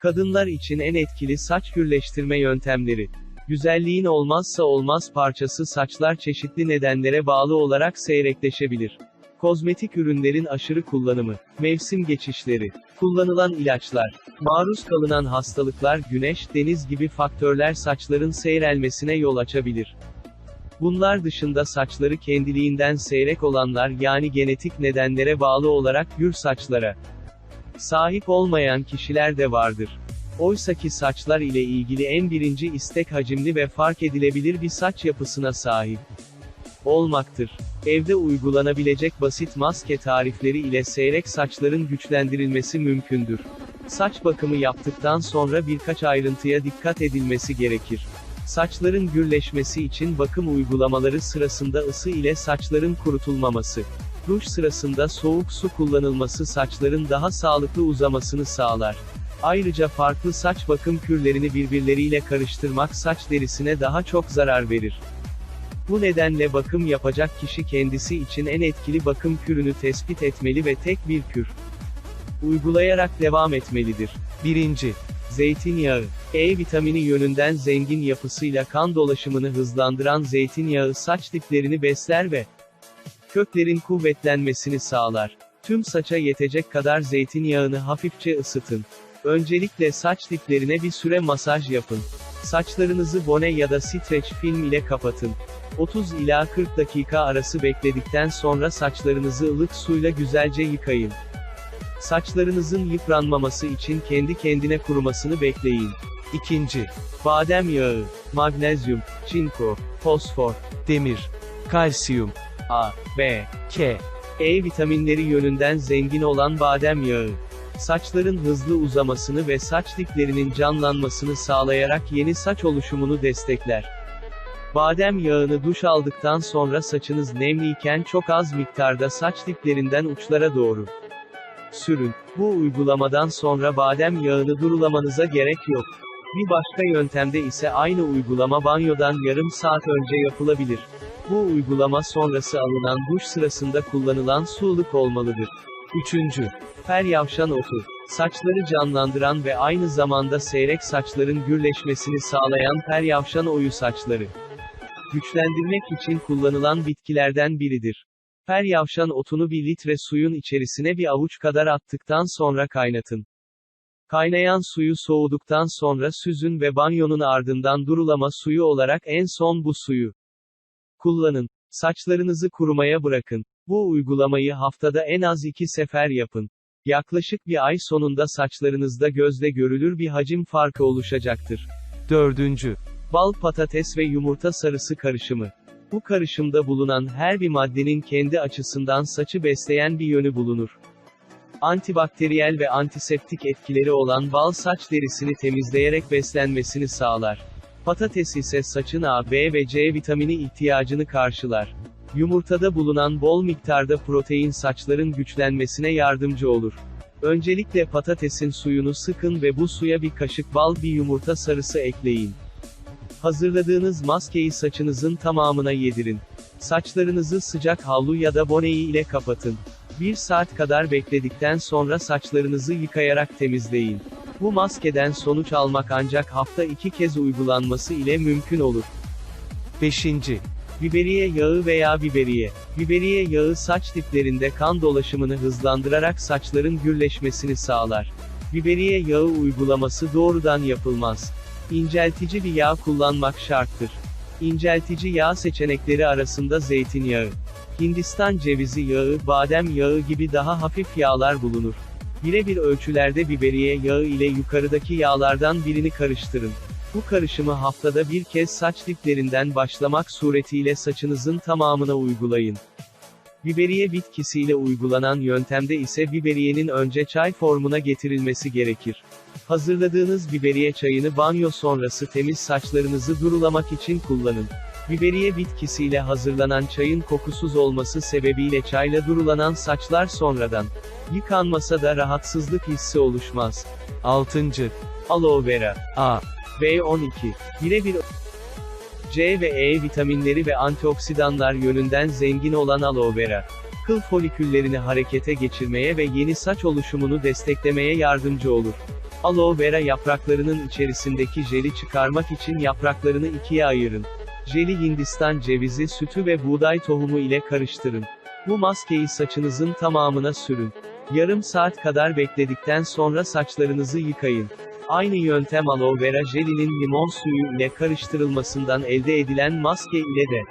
Kadınlar için en etkili saç gürleştirme yöntemleri. Güzelliğin olmazsa olmaz parçası saçlar çeşitli nedenlere bağlı olarak seyrekleşebilir. Kozmetik ürünlerin aşırı kullanımı, mevsim geçişleri, kullanılan ilaçlar, maruz kalınan hastalıklar, güneş, deniz gibi faktörler saçların seyrelmesine yol açabilir. Bunlar dışında saçları kendiliğinden seyrek olanlar yani genetik nedenlere bağlı olarak gür saçlara sahip olmayan kişiler de vardır. Oysaki saçlar ile ilgili en birinci istek hacimli ve fark edilebilir bir saç yapısına sahip olmaktır. Evde uygulanabilecek basit maske tarifleri ile seyrek saçların güçlendirilmesi mümkündür. Saç bakımı yaptıktan sonra birkaç ayrıntıya dikkat edilmesi gerekir. Saçların gürleşmesi için bakım uygulamaları sırasında ısı ile saçların kurutulmaması. Duş sırasında soğuk su kullanılması saçların daha sağlıklı uzamasını sağlar. Ayrıca farklı saç bakım kürlerini birbirleriyle karıştırmak saç derisine daha çok zarar verir. Bu nedenle bakım yapacak kişi kendisi için en etkili bakım kürünü tespit etmeli ve tek bir kür uygulayarak devam etmelidir. 1. Zeytinyağı. E vitamini yönünden zengin yapısıyla kan dolaşımını hızlandıran zeytinyağı saç diplerini besler ve köklerin kuvvetlenmesini sağlar. Tüm saça yetecek kadar zeytinyağını hafifçe ısıtın. Öncelikle saç diplerine bir süre masaj yapın. Saçlarınızı bone ya da streç film ile kapatın. 30 ila 40 dakika arası bekledikten sonra saçlarınızı ılık suyla güzelce yıkayın. Saçlarınızın yıpranmaması için kendi kendine kurumasını bekleyin. 2. Badem yağı, magnezyum, çinko, fosfor, demir, kalsiyum, A, B, K, E vitaminleri yönünden zengin olan badem yağı. Saçların hızlı uzamasını ve saç diplerinin canlanmasını sağlayarak yeni saç oluşumunu destekler. Badem yağını duş aldıktan sonra saçınız nemliyken çok az miktarda saç diplerinden uçlara doğru sürün. Bu uygulamadan sonra badem yağını durulamanıza gerek yok. Bir başka yöntemde ise aynı uygulama banyodan yarım saat önce yapılabilir. Bu uygulama sonrası alınan duş sırasında kullanılan su ılık olmalıdır. 3. Feryavşan otu. Saçları canlandıran ve aynı zamanda seyrek saçların gürleşmesini sağlayan feryavşan oyu saçları güçlendirmek için kullanılan bitkilerden biridir. Feryavşan otunu bir litre suyun içerisine bir avuç kadar attıktan sonra kaynatın. Kaynayan suyu soğuduktan sonra süzün ve banyonun ardından durulama suyu olarak en son bu suyu kullanın. Saçlarınızı kurumaya bırakın. Bu uygulamayı haftada en az iki sefer yapın. Yaklaşık bir ay sonunda saçlarınızda gözle görülür bir hacim farkı oluşacaktır. 4. Bal patates ve yumurta sarısı karışımı. Bu karışımda bulunan her bir maddenin kendi açısından saçı besleyen bir yönü bulunur. Antibakteriyel ve antiseptik etkileri olan bal saç derisini temizleyerek beslenmesini sağlar. Patates ise saçın A, B ve C vitamini ihtiyacını karşılar. Yumurtada bulunan bol miktarda protein saçların güçlenmesine yardımcı olur. Öncelikle patatesin suyunu sıkın ve bu suya bir kaşık bal bir yumurta sarısı ekleyin. Hazırladığınız maskeyi saçınızın tamamına yedirin. Saçlarınızı sıcak havlu ya da boneyi ile kapatın. Bir saat kadar bekledikten sonra saçlarınızı yıkayarak temizleyin. Bu maskeden sonuç almak ancak hafta iki kez uygulanması ile mümkün olur. 5. Biberiye yağı veya biberiye. Biberiye yağı saç diplerinde kan dolaşımını hızlandırarak saçların gürleşmesini sağlar. Biberiye yağı uygulaması doğrudan yapılmaz. İnceltici bir yağ kullanmak şarttır. İnceltici yağ seçenekleri arasında zeytinyağı, Hindistan cevizi yağı, badem yağı gibi daha hafif yağlar bulunur. Birebir ölçülerde biberiye yağı ile yukarıdaki yağlardan birini karıştırın. Bu karışımı haftada bir kez saç diplerinden başlamak suretiyle saçınızın tamamına uygulayın. Biberiye bitkisiyle uygulanan yöntemde ise biberiyenin önce çay formuna getirilmesi gerekir. Hazırladığınız biberiye çayını banyo sonrası temiz saçlarınızı durulamak için kullanın. Biberiye bitkisiyle hazırlanan çayın kokusuz olması sebebiyle çayla durulanan saçlar sonradan yıkanmasa da rahatsızlık hissi oluşmaz. 6. Aloe vera A. B12 Birebir C ve E vitaminleri ve antioksidanlar yönünden zengin olan aloe vera, kıl foliküllerini harekete geçirmeye ve yeni saç oluşumunu desteklemeye yardımcı olur. Aloe vera yapraklarının içerisindeki jeli çıkarmak için yapraklarını ikiye ayırın. Jeli Hindistan cevizi sütü ve buğday tohumu ile karıştırın. Bu maskeyi saçınızın tamamına sürün. Yarım saat kadar bekledikten sonra saçlarınızı yıkayın. Aynı yöntem aloe vera jelinin limon suyu ile karıştırılmasından elde edilen maske ile de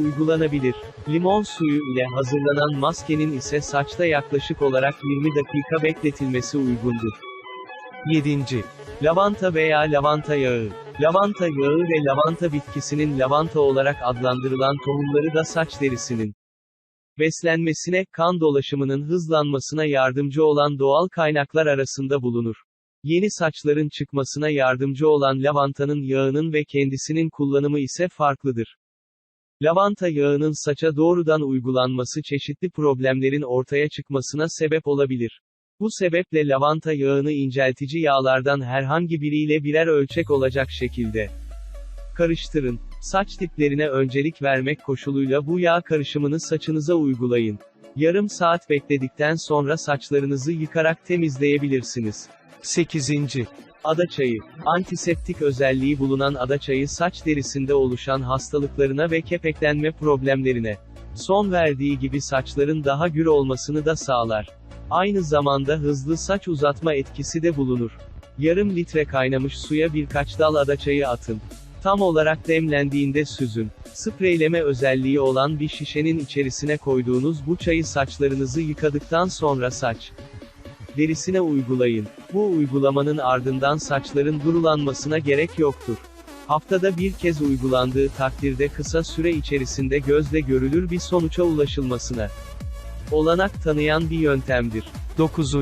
uygulanabilir. Limon suyu ile hazırlanan maskenin ise saçta yaklaşık olarak 20 dakika bekletilmesi uygundur. 7. Lavanta veya lavanta yağı. Lavanta yağı ve lavanta bitkisinin lavanta olarak adlandırılan tohumları da saç derisinin beslenmesine, kan dolaşımının hızlanmasına yardımcı olan doğal kaynaklar arasında bulunur. Yeni saçların çıkmasına yardımcı olan lavantanın yağının ve kendisinin kullanımı ise farklıdır. Lavanta yağının saça doğrudan uygulanması çeşitli problemlerin ortaya çıkmasına sebep olabilir. Bu sebeple lavanta yağını inceltici yağlardan herhangi biriyle birer ölçek olacak şekilde karıştırın. Saç diplerine öncelik vermek koşuluyla bu yağ karışımını saçınıza uygulayın. Yarım saat bekledikten sonra saçlarınızı yıkarak temizleyebilirsiniz. 8. Ada çayı. Antiseptik özelliği bulunan ada çayı saç derisinde oluşan hastalıklarına ve kepeklenme problemlerine son verdiği gibi saçların daha gür olmasını da sağlar. Aynı zamanda hızlı saç uzatma etkisi de bulunur. Yarım litre kaynamış suya birkaç dal ada çayı atın. Tam olarak demlendiğinde süzün. Spreyleme özelliği olan bir şişenin içerisine koyduğunuz bu çayı saçlarınızı yıkadıktan sonra saç derisine uygulayın. Bu uygulamanın ardından saçların durulanmasına gerek yoktur. Haftada bir kez uygulandığı takdirde kısa süre içerisinde gözle görülür bir sonuca ulaşılmasına olanak tanıyan bir yöntemdir. 9.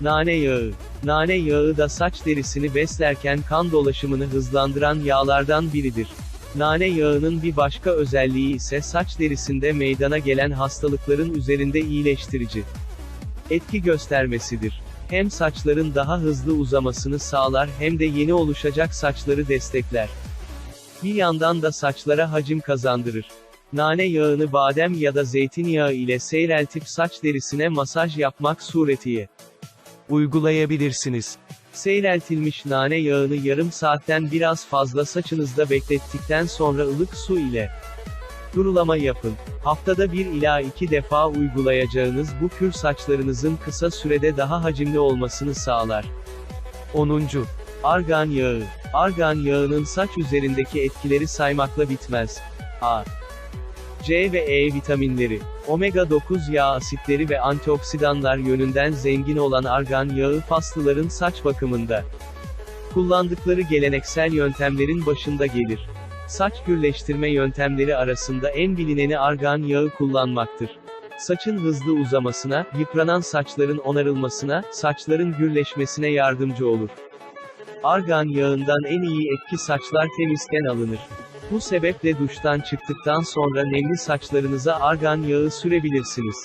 Nane yağı. Nane yağı da saç derisini beslerken kan dolaşımını hızlandıran yağlardan biridir. Nane yağının bir başka özelliği ise saç derisinde meydana gelen hastalıkların üzerinde iyileştirici etki göstermesidir. Hem saçların daha hızlı uzamasını sağlar hem de yeni oluşacak saçları destekler. Bir yandan da saçlara hacim kazandırır. Nane yağını badem ya da zeytinyağı ile seyreltip saç derisine masaj yapmak suretiyle uygulayabilirsiniz. Seyreltilmiş nane yağını yarım saatten biraz fazla saçınızda beklettikten sonra ılık su ile durulama yapın. Haftada 1 ila 2 defa uygulayacağınız bu kür saçlarınızın kısa sürede daha hacimli olmasını sağlar. 10. Argan yağı. Argan yağının saç üzerindeki etkileri saymakla bitmez. A. C ve E vitaminleri, omega 9 yağ asitleri ve antioksidanlar yönünden zengin olan argan yağı faslıların saç bakımında kullandıkları geleneksel yöntemlerin başında gelir. Saç gürleştirme yöntemleri arasında en bilineni argan yağı kullanmaktır. Saçın hızlı uzamasına, yıpranan saçların onarılmasına, saçların gürleşmesine yardımcı olur. Argan yağından en iyi etki saçlar temizken alınır. Bu sebeple duştan çıktıktan sonra nemli saçlarınıza argan yağı sürebilirsiniz.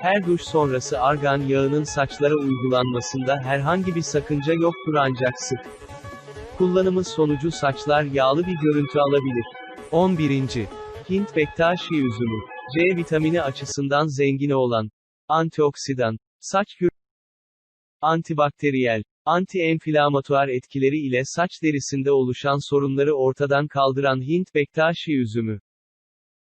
Her duş sonrası argan yağının saçlara uygulanmasında herhangi bir sakınca yoktur ancak sık kullanımı sonucu saçlar yağlı bir görüntü alabilir. 11. Hint Bektaşi üzümü. C vitamini açısından zengin olan antioksidan, saç gür antibakteriyel, anti-enflamatuar etkileri ile saç derisinde oluşan sorunları ortadan kaldıran Hint Bektaşi üzümü.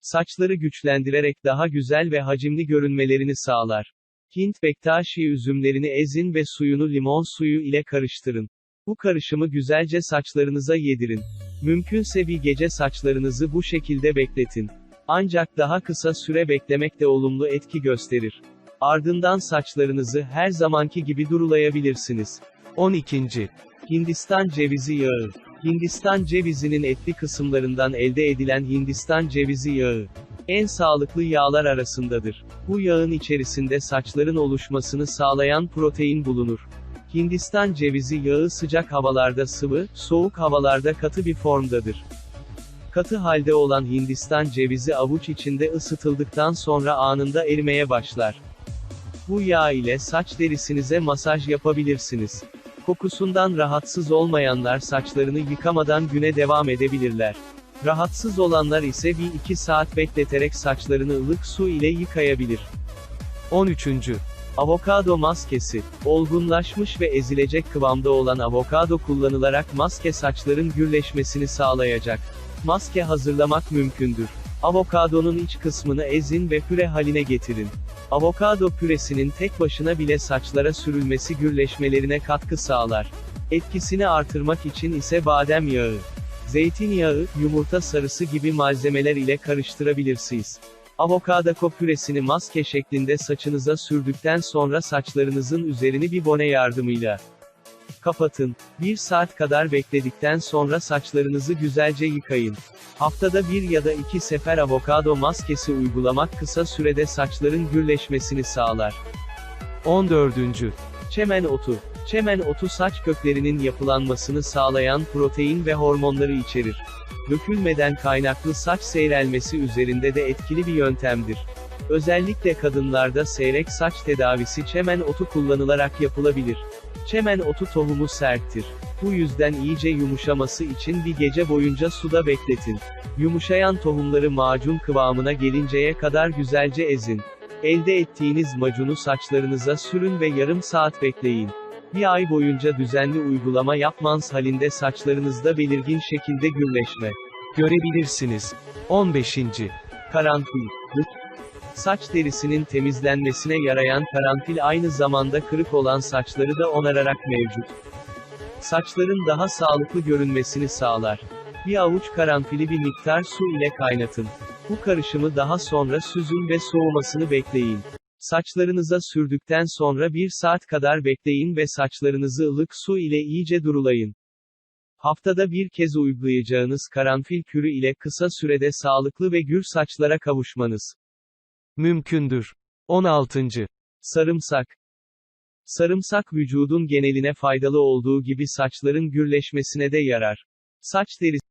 Saçları güçlendirerek daha güzel ve hacimli görünmelerini sağlar. Hint Bektaşi üzümlerini ezin ve suyunu limon suyu ile karıştırın. Bu karışımı güzelce saçlarınıza yedirin. Mümkünse bir gece saçlarınızı bu şekilde bekletin. Ancak daha kısa süre beklemek de olumlu etki gösterir. Ardından saçlarınızı her zamanki gibi durulayabilirsiniz. 12. Hindistan cevizi yağı. Hindistan cevizinin etli kısımlarından elde edilen Hindistan cevizi yağı en sağlıklı yağlar arasındadır. Bu yağın içerisinde saçların oluşmasını sağlayan protein bulunur. Hindistan cevizi yağı sıcak havalarda sıvı, soğuk havalarda katı bir formdadır. Katı halde olan Hindistan cevizi avuç içinde ısıtıldıktan sonra anında erimeye başlar. Bu yağ ile saç derisinize masaj yapabilirsiniz. Kokusundan rahatsız olmayanlar saçlarını yıkamadan güne devam edebilirler. Rahatsız olanlar ise bir iki saat bekleterek saçlarını ılık su ile yıkayabilir. 13. Avokado maskesi. Olgunlaşmış ve ezilecek kıvamda olan avokado kullanılarak maske saçların gürleşmesini sağlayacak. Maske hazırlamak mümkündür. Avokadonun iç kısmını ezin ve püre haline getirin. Avokado püresinin tek başına bile saçlara sürülmesi gürleşmelerine katkı sağlar. Etkisini artırmak için ise badem yağı, zeytinyağı, yumurta sarısı gibi malzemeler ile karıştırabilirsiniz. Avokado püresini maske şeklinde saçınıza sürdükten sonra saçlarınızın üzerini bir bone yardımıyla kapatın. Bir saat kadar bekledikten sonra saçlarınızı güzelce yıkayın. Haftada bir ya da iki sefer avokado maskesi uygulamak kısa sürede saçların gürleşmesini sağlar. 14. Çemen otu. Çemen otu saç köklerinin yapılanmasını sağlayan protein ve hormonları içerir. Dökülmeden kaynaklı saç seyrelmesi üzerinde de etkili bir yöntemdir. Özellikle kadınlarda seyrek saç tedavisi çemen otu kullanılarak yapılabilir. Çemen otu tohumu serttir. Bu yüzden iyice yumuşaması için bir gece boyunca suda bekletin. Yumuşayan tohumları macun kıvamına gelinceye kadar güzelce ezin. Elde ettiğiniz macunu saçlarınıza sürün ve yarım saat bekleyin. Bir ay boyunca düzenli uygulama yapmanız halinde saçlarınızda belirgin şekilde gürleşme görebilirsiniz. 15. Karanfil. Saç derisinin temizlenmesine yarayan karanfil aynı zamanda kırık olan saçları da onararak mevcut. Saçların daha sağlıklı görünmesini sağlar. Bir avuç karanfili bir miktar su ile kaynatın. Bu karışımı daha sonra süzün ve soğumasını bekleyin. Saçlarınıza sürdükten sonra bir saat kadar bekleyin ve saçlarınızı ılık su ile iyice durulayın. Haftada bir kez uygulayacağınız karanfil kürü ile kısa sürede sağlıklı ve gür saçlara kavuşmanız mümkündür. 16. Sarımsak. Sarımsak vücudun geneline faydalı olduğu gibi saçların gürleşmesine de yarar. Saç derisi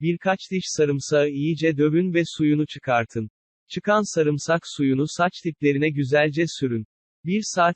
Birkaç diş sarımsağı iyice dövün ve suyunu çıkartın. Çıkan sarımsak suyunu saç diplerine güzelce sürün. Bir saat